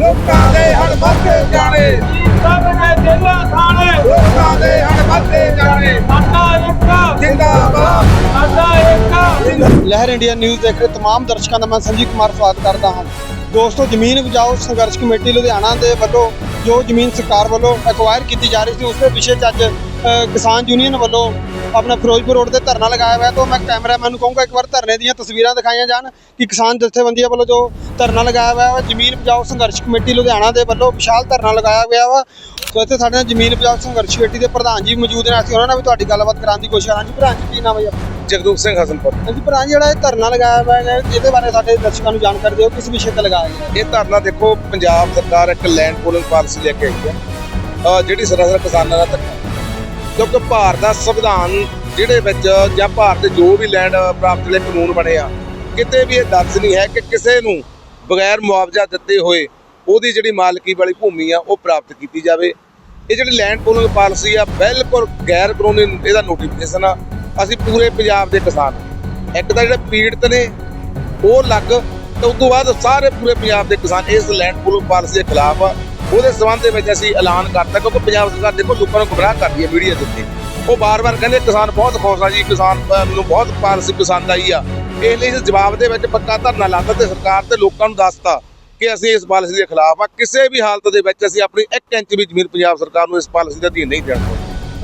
ਲੋਕਾਂ ਦੇ ਹੜ ਵੱਧਦੇ ਜਾਣੇ। ਸਭ ਨੇ ਜੇਲਾ ਥਾਣੇ ਲੋਕਾਂ ਦੇ ਹੜ ਵੱਧਦੇ ਜਾਣੇ। ਸਾਡਾ ਇੱਕ। ਜਿੰਦਾਬਾਦ। ਸਾਡਾ ਇੱਕ। ਲਹਿਰ ਇੰਡੀਆ ਨਿਊਜ਼ ਦੇਖ ਰਹੇ ਤਮਾਮ ਦਰਸ਼ਕਾਂ ਦਾ ਮੈਂ ਸੰਜੀਵ ਕੁਮਾਰ ਸਵਾਗਤ ਕਰਦਾ ਹਾਂ। ਦੋਸਤੋ ਜ਼ਮੀਨ ਉਪਜਾਓ ਸੰਘਰਸ਼ ਕਮੇਟੀ ਲੁਧਿਆਣਾ ਦੇ ਵੱਲੋਂ ਜੋ ਜ਼ਮੀਨ ਸਰਕਾਰ ਵੱਲੋਂ ਐਕਵਾਇਰ ਕੀਤੀ ਜਾ ਰਹੀ ਸੀ ਉਸ ਦੇ ਵਿਸ਼ੇ 'ਚ ਅੱਜ ਕਿਸਾਨ ਯੂਨੀਅਨ ਵੱਲੋਂ ਆਪਣਾ ਫਿਰੋਜ਼ਪੁਰ ਰੋਡ ਤੇ ਧਰਨਾ ਲਗਾਇਆ ਹੋਇਆ ਤਾਂ ਮੈਂ ਕੈਮਰਾਮੈਨ ਨੂੰ ਕਹੂੰਗਾ ਇੱਕ ਵਾਰ ਧਰਨੇ ਦੀਆਂ ਤਸਵੀਰਾਂ ਦਿਖਾਈਆਂ ਜਾਣ ਕਿ ਕਿਸਾਨ ਜਥੇਬੰਦੀਆਂ ਵੱਲੋਂ ਜੋ ਧਰਨਾ ਲਗਾਇਆ ਹੋਇਆ ਹੈ ਜ਼ਮੀਨ ਉਪਜਾਓ ਸੰਘਰਸ਼ ਕਮੇਟੀ ਲੁਧਿਆਣਾ ਦੇ ਵੱਲੋਂ ਵਿਸ਼ਾਲ ਧਰਨਾ ਲਗਾਇਆ ਗਿਆ ਵਾ। ਸੋ ਇੱਥੇ ਸਾਡੇ ਨਾਲ ਜ਼ਮੀਨ ਉਪਜਾਓ ਸੰਘਰਸ਼ ਕਮੇਟੀ ਦੇ ਪ੍ਰਧਾਨ ਜੀ ਮੌਜੂਦ ਨੇ ਅਸੀਂ ਉਹਨਾਂ ਨਾਲ ਵੀ ਤੁਹਾਡੀ ਗੱਲਬਾਤ ਕਰਾਉਣ ਦੀ ਕੋਸ਼ਿਸ਼ ਕਰਾਂਗੇ। ਪ੍ਰਧਾਨ ਜੀ ਕੀ ਨਾਮ ਹੈ ਜੀ ਜਗਦੂਪ ਸਿੰਘ ਹਸਨਪੁਰ। ਹਾਂਜੀ ਭਰਾ ਜੀ, ਜਿਹੜਾ ਇਹ ਧਰਨਾ ਲਗਾਇਆ ਹੋਇਆ ਹੈ ਇਹਦੇ ਬਾਰੇ ਸਾਡੇ ਦਰਸ਼ਕਾਂ ਨੂੰ ਜਾਣਕਾਰੀ ਦਿਓ ਕਿਸ ਵਿਸ਼ੇ ਤੇ ਲਗਾਇਆ ਗਿਆ? ਇਹ ਧਰਨਾ ਦੇਖੋ ਪੰਜਾਬ ਸਰਕਾਰ ਇੱਕ ਲੈਂਡ ਪੂਲਿੰਗ ਪਾਲਿਸੀ ਲੈ ਕੇ ਆਈ ਹੈ। ਜਿਹੜੀ ਸਰਾਸਰ ਕਿਸਾਨਾਂ ਦਾ ਕਿਉਂਕਿ ਭਾਰਤ ਦਾ ਸੰਵਿਧਾਨ ਜਿਹੜੇ ਵਿੱਚ ਜਾਂ ਭਾਰਤ ਦੇ ਜੋ ਵੀ ਲੈਂਡ ਪ੍ਰਾਪਤ ਲਈ ਕਾਨੂੰਨ ਬਣੇ ਆ, ਕਿਤੇ ਵੀ ਇਹ ਦਰਜ ਨਹੀਂ ਹੈ ਕਿ ਕਿਸੇ ਨੂੰ ਬਗੈਰ ਮੁਆਵਜ਼ਾ ਦਿੱਤੇ ਹੋਏ ਉਹਦੀ ਜਿਹੜੀ ਮਾਲਕੀ ਵਾਲੀ ਭੂਮੀ ਆ, ਉਹ ਪ੍ਰਾਪਤ ਕੀਤੀ ਜਾਵੇ। ਇਹ ਜਿਹੜੀ ਲੈਂਡ ਪੂਲਿੰਗ ਪਾਲਿਸੀ ਆ, ਬਿਲਕੁਲ ਗੈਰ ਕਾਨੂੰਨੀ ਇਹਦਾ ਨੋਟੀਫਿਕੇਸ਼ਨ ਆ। ਅਸੀਂ ਪੂਰੇ ਪੰਜਾਬ ਦੇ ਕਿਸਾਨ ਇੱਕ ਤਾਂ ਜਿਹੜੇ ਪੀੜਤ ਨੇ, ਉਹ ਲੱਗ ਤੇ ਉਸ ਤੋਂ ਬਾਅਦ ਸਾਰੇ ਪੂਰੇ ਪੰਜਾਬ ਦੇ ਕਿਸਾਨ ਇਸ ਲੈਂਡ ਪੂਲਿੰਗ ਪਾਲਿਸੀ ਦੇ ਖਿਲਾਫ ਆ। ਉਹਦੇ ਸਬੰਧ ਦੇ ਵਿੱਚ ਅਸੀਂ ਐਲਾਨ ਕਰਤਾ ਕਿਉਂਕਿ ਪੰਜਾਬ ਸਰਕਾਰ ਦੇਖੋ ਲੋਕਾਂ ਨੂੰ ਗੁੰਮਰਾਹ ਕਰਦੀ ਹੈ ਮੀਡੀਆ ਦੇ ਉੱਤੇ। ਉਹ ਬਾਰ-ਬਾਰ ਕਹਿੰਦੇ ਕਿਸਾਨ ਬਹੁਤ ਖੁਸ਼ ਆ ਜੀ ਕਿਸਾਨ ਨੂੰ ਬਹੁਤ ਪਾਲਿਸੀ ਪਸੰਦ ਆਈ ਆ। ਇਸ ਲਈ ਇਸ ਜਵਾਬ ਦੇ ਵਿੱਚ ਪੱਕਾ ਧਰਨਾ ਲਾਤਾ ਤੇ ਸਰਕਾਰ ਤੇ ਲੋਕਾਂ ਨੂੰ ਦੱਸਤਾ ਕਿ ਅਸੀਂ ਇਸ ਪਾਲਿਸੀ ਦੇ ਖਿਲਾਫ ਆ। ਕਿਸੇ ਵੀ ਹਾਲਤ ਦੇ ਵਿੱਚ ਅਸੀਂ ਆਪਣੀ 1 ਇੰਚ ਵੀ ਜ਼ਮੀਨ ਪੰਜਾਬ ਸਰਕਾਰ ਨੂੰ ਇਸ ਪਾਲਿਸੀ ਦੇ ਅਧੀਨ ਨਹੀਂ ਦੇਣ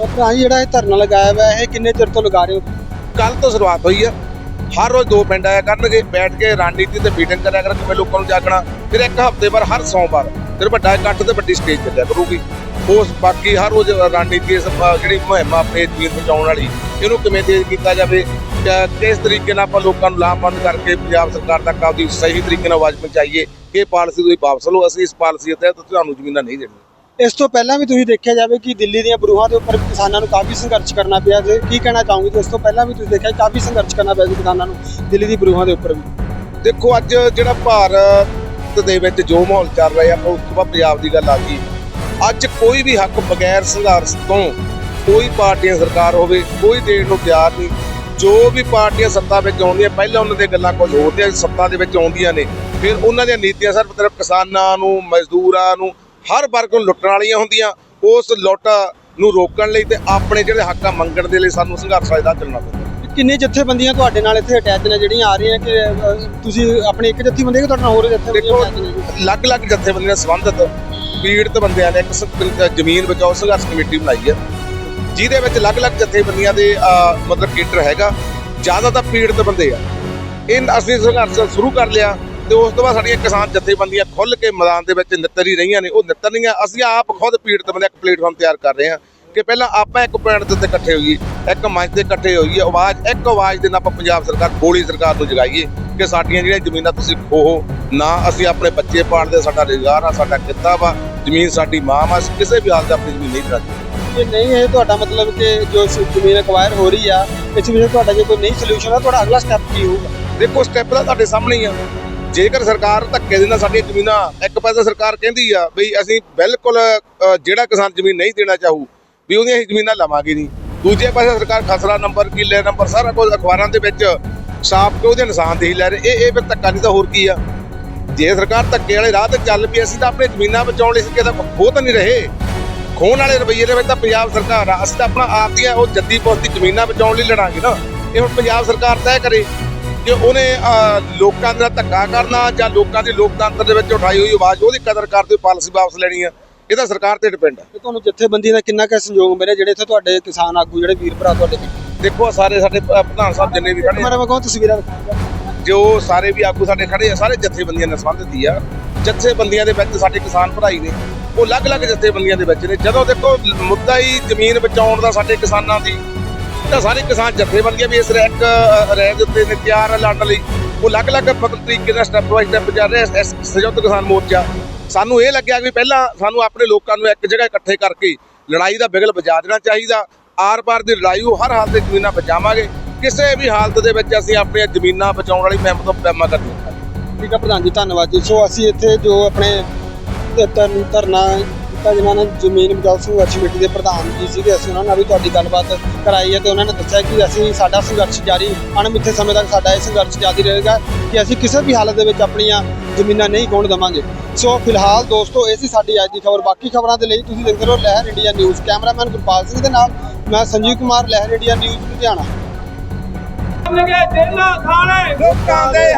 ਭਰਾ ਜਿਹੜਾ ਇਹ ਧਰਨਾ ਲਗਾਇਆ ਹੋਇਆ ਹੈ ਇਹ ਕਿੰਨੇ ਚਿਰ ਤੋਂ ਲਗਾ ਰਹੇ ਹੋ? ਕੱਲ ਤੋਂ ਸ਼ੁਰੂਆਤ ਹੋਈ ਆ। ਹਰ ਰੋਜ਼ ਦੋ ਪਿੰਡ ਆਇਆ ਕਰਨਗੇ ਬੈਠ ਕੇ ਰਣਨੀਤੀ ਤੇ ਮੀਟਿੰਗ ਕਰਿਆ ਕਰ ਕਿਵੇਂ ਲੋਕਾਂ ਨੂੰ ਜਾਗਣਾ ਫਿਰ ਇੱਕ ਹਫ਼ਤੇ ਬਾਅਦ ਹਰ ਸੋਮਵਾਰ ਫਿਰ ਵੱਡਾ ਇਕੱਠ ਤੇ ਵੱਡੀ ਸਟੇਜ ਚੱਲਿਆ ਕਰੂਗੀ। ਉਸ ਬਾਕੀ ਹਰ ਰੋਜ਼ ਰਣਨੀਤੀ ਇਸ ਜਿਹੜੀ ਮੁਹਿੰਮ ਆਪਣੇ ਜ਼ਮੀਨ ਬਚਾਉਣ ਵਾਲੀ ਇਹਨੂੰ ਕਿਵੇਂ ਤੇਜ਼ ਕੀਤਾ ਜਾਵੇ? ਕਿਸ ਤਰੀਕੇ ਨਾਲ ਆਪਾਂ ਲੋਕਾਂ ਨੂੰ ਲਾਮਬੰਦ ਕਰਕੇ ਪੰਜਾਬ ਸਰਕਾਰ ਤੱਕ ਆਪਦੀ ਸਹੀ ਤਰੀਕੇ ਨਾਲ ਆਵਾਜ਼ ਪਹੁੰਚਾਈਏ? ਕਿ ਇਹ ਪਾਲਿਸੀ ਤੁਸੀਂ ਵਾਪਸ ਲਓ ਅਸੀਂ ਇਸ ਪਾਲਿਸੀ ਤਹਿਤ ਤੁਹਾਨੂੰ ਜ਼ਮੀਨਾਂ ਨਹੀਂ ਦੇਣੀਆਂ। ਇਸ ਤੋਂ ਪਹਿਲਾਂ ਵੀ ਤੁਸੀਂ ਦੇਖਿਆ ਜਾਵੇ ਕਿ ਦਿੱਲੀ ਦੀਆਂ ਬਰੂਹਾਂ ਦੇ ਉੱਪਰ ਕਿਸਾਨਾਂ ਨੂੰ ਕਾਫੀ ਸੰਘਰਸ਼ ਕਰਨਾ ਪਿਆ ਤੇ ਕੀ ਕਹਿਣਾ ਚਾਹੋਗੇ ਤੇ ਇਸ ਤੋਂ ਪਹਿਲਾਂ ਵੀ ਤੁਸੀਂ ਦੇਖਿਆ ਕਾਫੀ ਸੰਘਰਸ਼ ਕਰਨਾ ਪਿਆ ਸੀ ਕਿਸਾਨਾਂ ਨੂੰ ਦਿੱਲੀ ਦੀ ਬਰੂਹਾਂ ਦੇ ਉੱਪਰ ਵੀ। ਦੇਖੋ ਅੱਜ ਜਿਹੜਾ ਭਾਰਤ ਦੇ ਵਿੱਚ ਜੋ ਮਾਹੌਲ ਚੱਲ ਰਿਹਾ, ਆਪਾਂ ਉਸ ਤੋਂ ਬਾਅਦ ਪੰਜਾਬ ਦੀ ਗੱਲ ਆ ਗਈ। ਅੱਜ ਕੋਈ ਵੀ ਹੱਕ ਬਗੈਰ ਸੰਘਰਸ਼ ਤੋਂ ਕੋਈ ਪਾਰਟੀਆਂ ਸਰਕਾਰ ਹੋਵੇ, ਕੋਈ ਦੇਣ ਨੂੰ ਤਿਆਰ ਨਹੀਂ। ਜੋ ਵੀ ਪਾਰਟੀਆਂ ਸੱਤਾ ਵਿੱਚ ਆਉਂਦੀਆਂ, ਪਹਿਲਾਂ ਉਹਨਾਂ ਦੀਆਂ ਗੱਲਾਂ ਕੁਝ ਹੋਰ ਤੇ ਸੱਤਾ ਦੇ ਵਿੱਚ ਆਉਂਦੀਆਂ ਨੇ। ਫਿਰ ਉਹਨਾਂ ਦੀਆਂ ਨੀਤੀਆਂ ਸਿਰਫ ਤਰਫ ਕਿਸਾਨਾਂ ਨੂੰ, ਮਜ਼ਦੂਰਾਂ ਨੂੰ, ਹਰ ਵਰਗ ਨੂੰ ਲੁੱਟਣ ਵਾਲੀਆਂ ਹੁੰਦੀਆਂ। ਉਸ ਲੁੱਟ ਨੂੰ ਰੋਕਣ ਲਈ ਤੇ ਆਪਣੇ ਜਿਹੜੇ ਹੱਕਾਂ ਮੰਗਣ ਦੇ ਲਈ ਸਾਨੂੰ ਸੰਘਰਸ਼ ਦਾ ਚੱਲਣਾ ਪੈਂਦਾ। ਕਿੰਨੇ ਜਥੇਬੰਦੀਆਂ ਤੁਹਾਡੇ ਨਾਲ ਇੱਥੇ ਅਟੈਚ ਨੇ ਜਿਹੜੀਆਂ ਆ ਰਹੀਆਂ ਕਿ ਤੁਸੀਂ ਆਪਣੀ ਇੱਕ ਜਥੇਬੰਦੀ ਕਿ ਤੁਹਾਡੇ ਨਾਲ ਹੋਰ ਜਥੇਬੰਦੀਆਂ ਦੇਖੋ attach ਨੇ? ਜੀ? ਅਲੱਗ-ਅਲੱਗ ਜਥੇਬੰਦੀਆਂ ਨਾਲ ਸੰਬੰਧਿਤ ਪੀੜਤ ਬੰਦਿਆਂ ਨੇ ਇੱਕ ਸ- ਜ਼ਮੀਨ ਬਚਾਓ ਸੰਘਰਸ਼ ਕਮੇਟੀ ਬਣਾਈ ਹੈ। ਜਿਹਦੇ ਵਿੱਚ ਅਲੱਗ-ਅਲੱਗ ਜਥੇਬੰਦੀਆਂ ਦੇ ਮਤਲਬ ਕੇਡਰ ਹੈਗਾ। ਜ਼ਿਆਦਾ ਤਾਂ ਪੀੜਤ ਬੰਦੇ ਆ। ਇਹ ਅਸੀਂ ਸੰਘਰਸ਼ ਸ਼ੁਰੂ ਕਰ ਲਿਆ ਤੇ ਉਸ ਤੋਂ ਬਾਅਦ ਸਾਡੀਆਂ ਕਿਸਾਨ ਜਥੇਬੰਦੀਆਂ ਖੁੱਲ ਕੇ ਮੈਦਾਨ ਦੇ ਵਿੱਚ ਨਿੱਤਰ ਹੀ ਰਹੀਆਂ ਨੇ। ਉਹ ਨਿੱਤਰ ਨਹੀਂ ਆ ਅਸੀਂ ਆਪ ਖੁਦ ਪੀੜਤ ਬੰਦੇ ਇੱਕ ਪਲੇਟਫਾਰਮ ਤਿਆਰ ਕਰ ਰਹੇ ਹਾਂ। ਕਿ ਪਹਿਲਾਂ ਆਪਾਂ ਇੱਕ ਪੁਆਇੰਟ ਦੇ ਉੱਤੇ ਇਕੱਠੇ ਹੋਈਏ ਇੱਕ ਮੰਚ ਤੇ ਇਕੱਠੇ ਹੋਈਏ ਆਵਾਜ਼ ਇੱਕ ਆਵਾਜ਼ ਦੇ ਨਾਲ ਆਪਾਂ ਪੰਜਾਬ ਸਰਕਾਰ ਗੋਲੀ ਸਰਕਾਰ ਨੂੰ ਜਗਾਈਏ ਕਿ ਸਾਡੀਆਂ ਜਿਹੜੀਆਂ ਜ਼ਮੀਨਾਂ ਤੁਸੀਂ ਖੋਹੋ ਨਾ ਅਸੀਂ ਆਪਣੇ ਬੱਚੇ ਪਾਲਦੇ ਸਾਡਾ ਰੁਜ਼ਗਾਰ ਆ ਸਾਡਾ ਕਿੱਤਾ ਵਾ ਜ਼ਮੀਨ ਸਾਡੀ ਮਾਂ ਅਸੀਂ ਕਿਸੇ ਵੀ ਹਾਲਤ ਆਪਣੀ ਜ਼ਮੀਨ ਨਹੀਂ ਛੱਡਦੇ ਜੇ ਨਹੀਂ ਇਹ ਤੁਹਾਡਾ ਮਤਲਬ ਕਿ ਜੋ ਜ਼ਮੀਨ ਅਕਵਾਇਰ ਹੋ ਰਹੀ ਆ ਇਸ ਵਿੱਚ ਤੁਹਾਡਾ ਜੇ ਕੋਈ ਨਹੀਂ ਸੋਲੂਸ਼ਨ ਆ ਤੁਹਾਡਾ ਅਗਲਾ ਸਟੈਪ ਕੀ ਹੋਊਗਾ? ਦੇਖੋ ਸਟੈਪ ਤਾਂ ਤੁਹਾਡੇ ਸਾਹਮਣੇ ਹੀ ਆ। ਜੇਕਰ ਸਰਕਾਰ ਧੱਕੇ ਦੇ ਨਾਲ ਸਾਡੀਆਂ ਜ਼ਮੀਨਾਂ ਇੱਕ ਪਾਸੇ ਸਰਕਾਰ ਕਹਿੰਦੀ ਆ ਵੀ ਅਸੀਂ ਬਿਲਕੁਲ ਜਿਹੜਾ ਕਿਸਾਨ ਜ਼ਮੀਨ ਨਹੀਂ ਦੇਣਾ ਚਾਹੂ ਵੀ ਉਹਦੀਆਂ ਅਸੀਂ ਜ਼ਮੀਨਾਂ ਲਵਾਂਗੇ ਨਹੀਂ ਦੂਜੇ ਪਾਸੇ ਸਰਕਾਰ ਖਸਰਾ ਨੰਬਰ ਕਿੱਲੇ ਨੰਬਰ ਸਾਰਾ ਕੁਝ ਅਖਬਾਰਾਂ ਦੇ ਵਿੱਚ ਸਾਫ਼ ਕੇ ਉਹਦੇ ਨਿਸ਼ਾਨ ਦੇ ਹੀ ਲੈ ਰਹੇ। ਇਹ ਇਹ ਫਿਰ ਧੱਕਾ ਨਹੀਂ ਤਾਂ ਹੋਰ ਕੀ ਆ? ਜੇ ਸਰਕਾਰ ਧੱਕੇ ਵਾਲੇ ਰਾਹ ਤੇ ਚੱਲ ਪਈ ਅਸੀਂ ਤਾਂ ਆਪਣੇ ਜ਼ਮੀਨਾਂ ਬਚਾਉਣ ਲਈ ਕਿਤੇ ਖੋਹ ਤਾਂ ਨਹੀਂ ਰਹੇ। ਖੋਹਣ ਵਾਲੇ ਰਵੱਈਏ ਦੇ ਵਿੱਚ ਤਾਂ ਪੰਜਾਬ ਸਰਕਾਰ ਆ। ਅਸੀਂ ਤਾਂ ਆਪਣਾ ਆਪ ਦੀਆਂ ਉਹ ਜੱਦੀ ਪੁਸਤੀ ਜ਼ਮੀਨਾਂ ਬਚਾਉਣ ਲਈ ਲੜਾਂਗੇ ਨਾ। ਇਹ ਹੁਣ ਪੰਜਾਬ ਸਰਕਾਰ ਤੈਅ ਕਰੇ ਕਿ ਉਹਨੇ ਅਹ, ਲੋਕਾਂ ਦਾ ਧੱਕਾ ਕਰਨਾ ਜਾਂ ਲੋਕਾਂ ਦੀ ਲੋਕਤੰਤਰ ਦੇ ਵਿੱਚ ਉਠਾਈ ਹੋਈ ਆਵਾਜ਼ ਉਹਦੀ ਕਦਰ ਕਰਦੇ ਹੋਏ ਪਾਲਿਸੀ ਵਾਪਸ ਲੈਣੀ ਆ। ਇਹ ਤਾਂ ਸਰਕਾਰ ਤੇ ਡਿਪੈਂਡ ਤੇ ਤੁਹਾਨੂੰ ਜਥੇਬੰਦੀ ਦਾ ਕਿੰਨਾ ਕੁ ਸੰਯੋਗ ਮਿਲਿਆ ਜਿਹੜੇ ਇੱਥੇ ਤੁਹਾਡੇ ਕਿਸਾਨ ਆਗੂ ਜਿਹੜੇ ਵੀਰ ਭਰਾ ਤੁਹਾਡੇ ਦੇਖੋ ਸਾਰੇ ਸਾਡੇ ਪ੍ਰਧਾਨ ਸਾਹਿਬ ਜਿੰਨੇ ਵੀ ਖੜੇ ਆ, ਮੈਂ ਮੈਂ ਕਹਾਂ ਤਸਵੀਰਾਂ ਜੋ ਸਾਰੇ ਵੀ ਆਗੂ ਸਾਡੇ ਖੜੇ ਆ ਸਾਰੇ ਜਥੇਬੰਦੀਆਂ ਨਾਲ ਸੰਬੰਧਿਤ ਹੀ ਆ। ਜਥੇਬੰਦੀਆਂ ਦੇ ਵਿੱਚ ਸਾਡੇ ਕਿਸਾਨ ਭਰਾ ਹੀ ਨੇ ਉਹ ਅਲੱਗ-ਅਲੱਗ ਜਥੇਬੰਦੀਆਂ ਦੇ ਵਿੱਚ ਨੇ। ਜਦੋਂ ਦੇਖੋ ਮੁੱਦਾ ਹੀ ਜ਼ਮੀਨ ਬਚਾਉਣ ਦਾ ਸਾਡੇ ਕਿਸਾਨਾਂ ਦੀ ਤਾਂ ਸਾਰੇ ਕਿਸਾਨ ਜਥੇਬੰਦੀਆਂ ਵੀ ਇਸ ਰੈਂਕ ਰਹਿ ਦੇ ਉੱਤੇ ਨੇ ਤਿਆਰ ਲੜਨ ਲਈ। ਉਹ ਅਲੱਗ-ਅਲੱਗ ਤਰੀਕੇ ਨਾਲ ਸਟੈਪ ਬਾਈ ਸਟੈਪ ਜਾ ਰਿਹਾ ਸੰਯੁਕਤ ਕਿਸਾਨ ਮੋਰਚਾ। ਸਾਨੂੰ ਇਹ ਲੱਗਿਆ ਕਿ ਪਹਿਲਾਂ ਸਾਨੂੰ ਆਪਣੇ ਲੋਕਾਂ ਨੂੰ ਇੱਕ ਜਗ੍ਹਾ ਇਕੱਠੇ ਕਰਕੇ ਲੜਾਈ ਦਾ ਬਿਗਲ ਵਜਾ ਦੇਣਾ ਚਾਹੀਦਾ। ਆਰ-ਪਾਰ ਦੀ ਲੜਾਈ ਉਹ ਹਰ ਹਾਲਤ ਦੇ ਜ਼ਮੀਨਾਂ ਬਚਾਵਾਂਗੇ। ਕਿਸੇ ਵੀ ਹਾਲਤ ਦੇ ਵਿੱਚ ਅਸੀਂ ਆਪਣੀਆਂ ਜ਼ਮੀਨਾਂ ਬਚਾਉਣ ਵਾਲੀ ਮੁਹਿੰਮ ਤੋਂ ਪੈਮਾ ਕਰਨੀ ਠੀਕ ਹੈ ਪ੍ਰਧਾਨ ਜੀ, ਧੰਨਵਾਦ ਜੀ। ਸੋ ਅਸੀਂ ਇੱਥੇ ਜੋ ਆਪਣੇ ਧਰਨਾ ਦਿੱਤਾ ਜਿਨ੍ਹਾਂ ਨੇ ਜ਼ਮੀਨ ਬਚਾਓ, ਸੰਘਰਸ਼ ਕਮੇਟੀ ਦੇ ਪ੍ਰਧਾਨ ਜੀ ਸੀਗੇ, ਅਸੀਂ ਉਹਨਾਂ ਨਾਲ ਵੀ ਤੁਹਾਡੀ ਗੱਲਬਾਤ ਕਰਾਈ ਹੈ ਤੇ ਉਹਨਾਂ ਨੇ ਦੱਸਿਆ ਕਿ ਅਸੀਂ ਸਾਡਾ ਸੰਘਰਸ਼ ਜਾਰੀ, ਅਣਮਿੱਥੇ ਸਮੇਂ ਤੱਕ ਸਾਡਾ ਇਹ ਸੰਘਰਸ਼ ਜਾਰੀ ਰਹੇਗਾ ਕਿ ਅਸੀਂ ਕਿਸੇ ਵੀ ਹਾਲਤ ਦੇ ਵਿੱਚ ਆਪਣੀਆਂ ਜ਼ਮੀਨਾਂ ਨਹੀਂ ਖੋਣ ਦੇਵਾਂਗੇ। ਸੋ ਫਿਲਹਾਲ ਦੋਸਤੋ, ਇਹ ਸੀ ਸਾਡੀ ਅੱਜ ਦੀ ਖਬਰ। ਬਾਕੀ ਖਬਰਾਂ ਦੇ ਲਈ ਤੁਸੀਂ ਦੇਖਦੇ ਰਹੋ Lehar India News. Cameraman Gurpal Singh ਦੇ ਨਾਲ ਮੈਂ ਸੰਜੀਵ ਕੁਮਾਰ, ਲਹਿਰ ਇੰਡੀਆ ਨਿਊਜ਼, ਲੁਧਿਆਣਾ। ਲਗੇ ਜੇਲਾ ਥਾਣੇ, ਲੋਕਾਂ ਦੇ